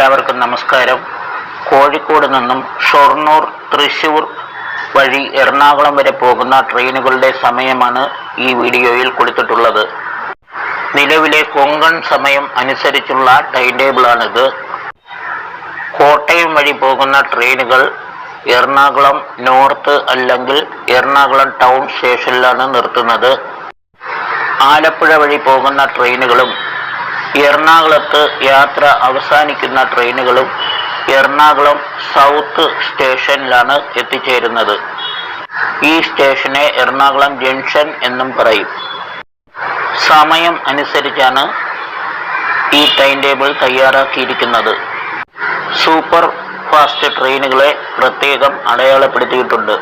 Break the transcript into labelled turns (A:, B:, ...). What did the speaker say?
A: എല്ലാവർക്കും നമസ്കാരം. കോഴിക്കോട് നിന്നും ഷൊർണൂർ തൃശൂർ വഴി എറണാകുളം വരെ പോകുന്ന ട്രെയിനുകളുടെ സമയമാണ് ഈ വീഡിയോയിൽ കൊടുത്തിട്ടുള്ളത്. നിലവിലെ കൊങ്കൺ സമയം അനുസരിച്ചുള്ള ടൈം ടേബിളാണിത് കോട്ടയം വഴി പോകുന്ന ട്രെയിനുകൾ എറണാകുളം നോർത്ത് അല്ലെങ്കിൽ എറണാകുളം ടൗൺ സ്റ്റേഷനിലാണ് നിർത്തുന്നത്. ആലപ്പുഴ വഴി പോകുന്ന ട്രെയിനുകളും എറണാകുളത്ത് യാത്ര അവസാനിക്കുന്ന ട്രെയിനുകളും എറണാകുളം സൗത്ത് സ്റ്റേഷനിലാണ് എത്തിച്ചേരുന്നത്. ഈ സ്റ്റേഷനെ എറണാകുളം ജംഗ്ഷൻ എന്നും പറയും. സമയം അനുസരിച്ചാണ് ഈ ടൈം ടേബിൾ തയ്യാറാക്കിയിരിക്കുന്നത്. സൂപ്പർ ഫാസ്റ്റ് ട്രെയിനുകളെ പ്രത്യേകം അടയാളപ്പെടുത്തിയിട്ടുണ്ട്.